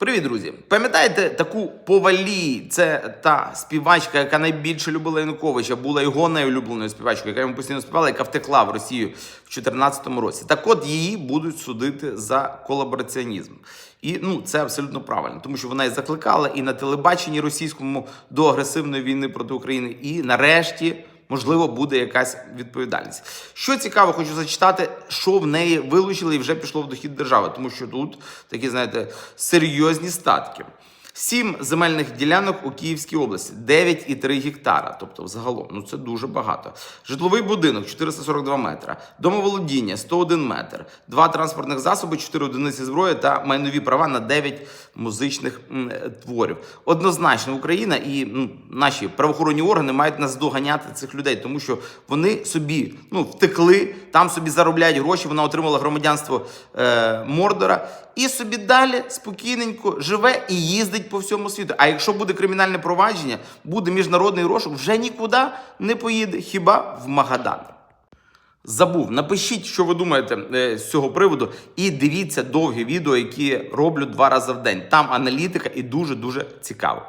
Привіт, друзі! Пам'ятаєте таку повалі? Це та співачка, яка найбільше любила Януковича, була його найулюбленою співачкою, яка йому постійно співала, яка втекла в Росію в 2014 році. Так от її будуть судити за колабораціонізм. І ну це абсолютно правильно, тому що вона і закликала і на телебаченні російському до агресивної війни проти України, і нарешті. Можливо, буде якась відповідальність. Що цікаво, хочу зачитати, що в неї вилучили і вже пішло в дохід держави, тому що тут такі, знаєте, серйозні статки. Сім земельних ділянок у Київській області, 9,3 гектара. Тобто, взагалом, ну це дуже багато. Житловий будинок 442 метра, домоволодіння 101 метр, два транспортних засоби, 4 одиниці зброї та майнові права на 9 музичних м, е, творів. Однозначно, Україна і ну, наші правоохоронні органи мають наздоганяти цих людей, тому що вони собі ну, втекли, там собі заробляють гроші. Вона отримала громадянство е, Мордора і собі далі спокійненько живе і їздить по всьому світу. А якщо буде кримінальне провадження, буде міжнародний розшук, вже нікуди не поїде, хіба в Магадан. Забув, напишіть, що ви думаєте е, з цього приводу, і дивіться довгі відео, які роблю два рази в день. Там аналітика і дуже дуже цікаво.